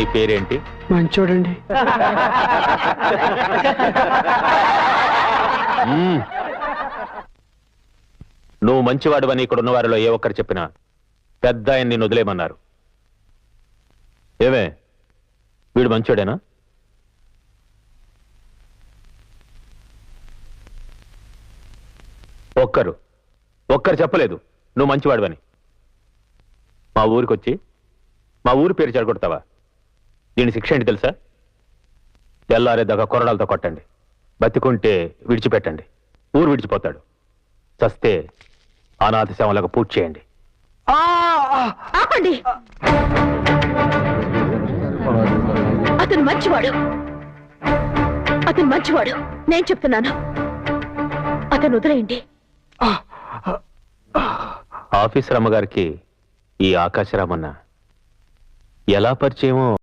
నీ పేరేంటి? మంచోడండి. మ్మ్. నువ్వు మంచివాడువని ఇక్కడ ఉన్న వారిలో ఏ ఒక్కరు చెప్పినా పెద్ద ఆయన నిన్ను వదిలేయమన్నారు. ఏమే? వీడు మంచోడేనా? ఒక్కరు. ఒక్కరు చెప్పలేదు. నువ్వు మంచివాడువని. మా ఊరికి వచ్చి మా ఊరి పేరు చెడగొడతావా? దీని శిక్ష ఏంటి తెలుసా? తెల్లారేదాకా కొరడాలతో కొట్టండి. బతికుంటే విడిచిపెట్టండి. ఊరు విడిచిపోతాడు. చస్తే అనాథ సేవలకు పూజ చేయండి. ఆపండి. అతను మంచివాడు. అతను మంచివాడు. నేను చెప్తున్నాను. అతను వదిలేయండి. ఆఫీసర్ అమ్మగారికి ఈ ఆకాశరామన్న ఎలా పరిచయమో